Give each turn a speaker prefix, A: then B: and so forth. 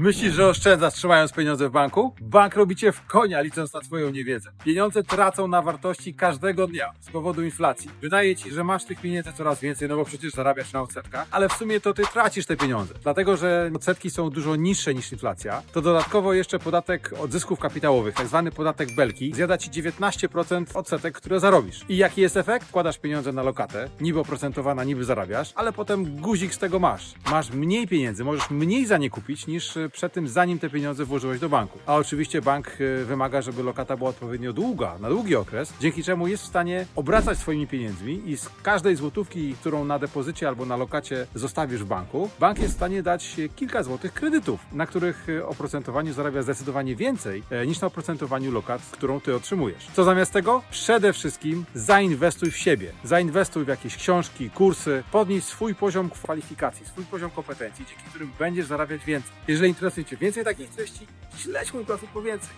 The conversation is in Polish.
A: Myślisz, że oszczędzasz trzymając pieniądze w banku? Bank robi cię w konia licząc na twoją niewiedzę. Pieniądze tracą na wartości każdego dnia z powodu inflacji. Wydaje ci, że masz tych pieniędzy coraz więcej, no bo przecież zarabiasz na odsetkach, ale w sumie to ty tracisz te pieniądze. Dlatego, że odsetki są dużo niższe niż inflacja, to dodatkowo jeszcze podatek od zysków kapitałowych, tak zwany podatek belki, zjada ci 19% odsetek, które zarobisz. I jaki jest efekt? Wkładasz pieniądze na lokatę, niby oprocentowana, niby zarabiasz, ale potem guzik z tego masz. Masz mniej pieniędzy, możesz mniej za nie kupić niż e, przed tym, zanim te pieniądze włożyłeś do banku. A oczywiście bank e, wymaga, żeby lokata była odpowiednio długa, na długi okres, dzięki czemu jest w stanie obracać swoimi pieniędzmi i z każdej złotówki, którą na depozycie albo na lokacie zostawisz w banku, bank jest w stanie dać kilka złotych kredytów, na których e, oprocentowaniu zarabia zdecydowanie więcej e, niż na oprocentowaniu lokat, którą ty otrzymujesz. Co zamiast tego? Przede wszystkim zainwestuj w siebie. Zainwestuj w jakieś książki, kursy, podnieś swój poziom kwalifikacji, swój poziom kompetencji, dzięki którym będziesz zarabiać więcej. Jeżeli interesuje Cię więcej takich treści, śledź mój profil po więcej.